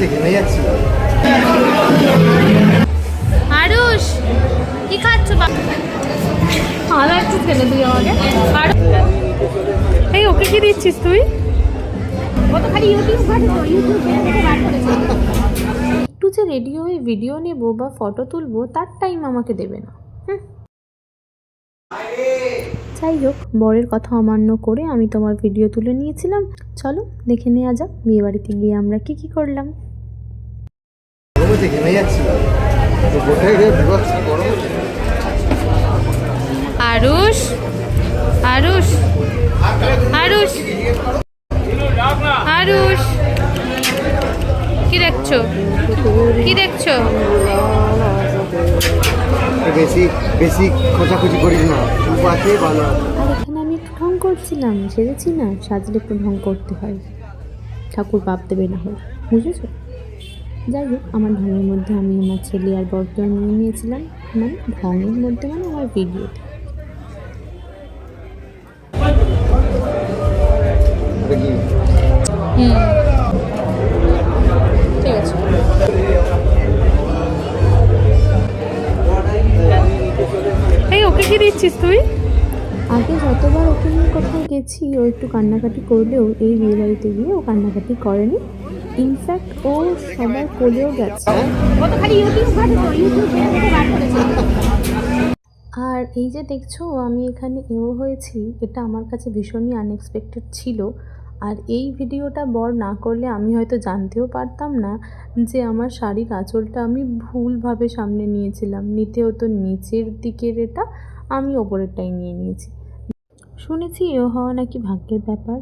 যেখানে যাচ্ছি আরুষ কি খাচ্ছ? ভালো লাগছিস কেন তুই আমাকে। আর এই ওকে কি দিচ্ছিস তুই? একটু যে রেডি হয়ে ভিডিও নেব বা ফটো তুলবো তার টাইম আমাকে দেবে না। হুম। যাই হোক বরের কথা অমান্য করে আমি তোমার ভিডিও তুলে নিয়েছিলাম। চলো দেখে নেওয়া যাক বিয়ে বাড়িতে গিয়ে আমরা কি কি করলাম। গরমে যেখানে যাচ্ছি। তো কোথায় গিয়ে বিভৎস গরম। আরুষ আরুষ আরুষ আরুষ। কি দেখছ? কি দেখছ? বেশি বেশি খোঁজাখুঁজি করিস না। চুপ আছে ভালো এখানে আমি একটু ঢং করছিলাম সেরেছি না? সাজলে একটু ঢং করতে হয়। ঠাকুর বাপ দেবে না হয় বুঝেছ? যাই হোক আমার ঢঙের মধ্যে আমি আমার ছেলে আর বরকে নিয়ে নিয়েছিলাম মানে ঢঙের মধ্যে মানে আমার ভিডিওতে এই ওকে কি দিচ্ছিস তুই? আগে যতবার ওকে নিয়ে কোথাও গেছি, ও একটু কান্নাকাটি করলেও এই বিয়ে বাড়িতে গিয়ে ও কান্নাকাটি করেনি। ইনফ্যাক্ট ও সবার কোলেও গেছে। আর এই যে দেখছ, আমি এখানে এও হয়েছি, এটা আমার কাছে ভীষণই আনএক্সপেক্টেড ছিল। আর এই ভিডিওটা বর না করলে আমি হয়তো জানতেও পারতাম না যে আমার শাড়ির আঁচলটা আমি ভুলভাবে সামনে নিয়েছিলাম। নিতে হতো নিচের দিকের এটা, আমি ওপরেরটাই নিয়ে নিয়েছি। শুনেছি এও হওয়া নাকি ভাগ্যের ব্যাপার।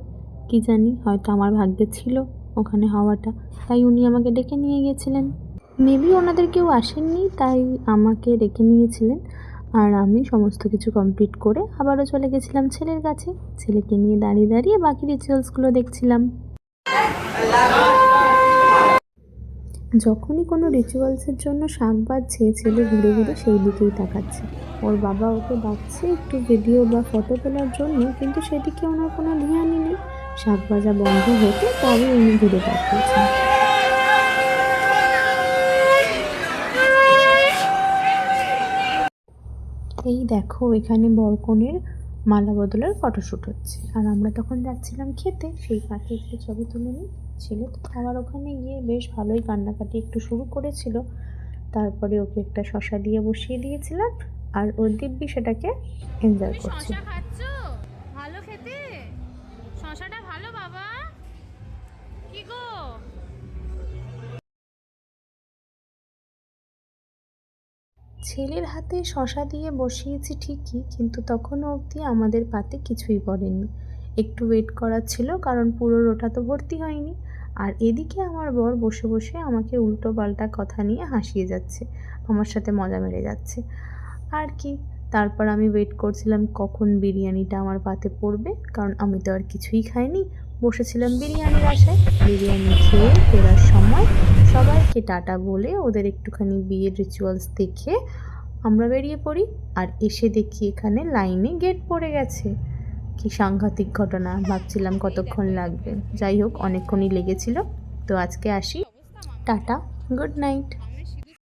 কি জানি, হয়তো আমার ভাগ্যে ছিল ওখানে হওয়াটা। তাই উনি আমাকে ডেকে নিয়ে গেছিলেন মেবি ওনাদের কেউ আসেননি, তাই আমাকে ডেকে নিয়েছিলেন। আর আমি সমস্ত কিছু কমপ্লিট করে আবারও চলে গেছিলাম ছেলের কাছে। ছেলেকে নিয়ে দাঁড়িয়ে দাঁড়িয়ে বাকি রিচুয়ালসগুলো দেখছিলাম। যখনই কোনো রিচুয়ালসের জন্য শাক বাজছে ছেলে ঘুরে ঘুরে সেই দিকেই তাকাচ্ছে। ওর বাবা ওকে ডাকছে একটু ভিডিও বা ফটো তোলার জন্য, কিন্তু সেদিকে ওনার কোনো ধ্যানই নেই। শাক বাজা বন্ধ হতে তবে উনি ঘুরে তাকিয়েছেন। এই দেখো, এখানে বরকনের মালা বদলের ফটোশ্যুট হচ্ছে। আর আমরা তখন যাচ্ছিলাম খেতে, সেই একটু ছবি তুলে নিই। ছেলে। তো খাওয়ার ওখানে গিয়ে বেশ ভালোই কান্নাকাটি একটু শুরু করেছিল। তারপরে ওকে একটা শশা দিয়ে বসিয়ে দিয়েছিলাম আর ওর দিব্যি সেটাকে এনজয় করছিল ভালো খেতে? শশাটা ভালো বাবা। কি গো? ছেলের হাতে শশা দিয়ে বসিয়েছি ঠিকই কিন্তু তখনও অবধি আমাদের পাতে কিছুই পড়েনি। একটু ওয়েট করার ছিল, কারণ পুরো রোটা তো ভর্তি হয়নি। আর এদিকে আমার বর বসে বসে আমাকে উল্টো পাল্টা কথা নিয়ে হাসিয়ে যাচ্ছে, আমার সাথে মজা মেরে যাচ্ছে। আর কি, তারপর আমি ওয়েট করছিলাম কখন বিরিয়ানিটা আমার পাতে পড়বে, কারণ আমি তো আর কিছুই খাইনি। বসেছিলাম বিরিয়ানির আশায়, বিরিয়ানি খেয়ে ফেরার সময় সবাইকে টাটা বলে ওদের একটুখানি বিয়ের রিচুয়ালস দেখে আমরা বেরিয়ে পড়ি, আর এসে দেখি এখানে লাইনে গেট পড়ে গেছে। কি সাংঘাতিক ঘটনা ভাবছিলাম কতক্ষণ লাগবে। যাই হোক, অনেকক্ষণই লেগেছিল। তো আজকে আসি। Tata, good night.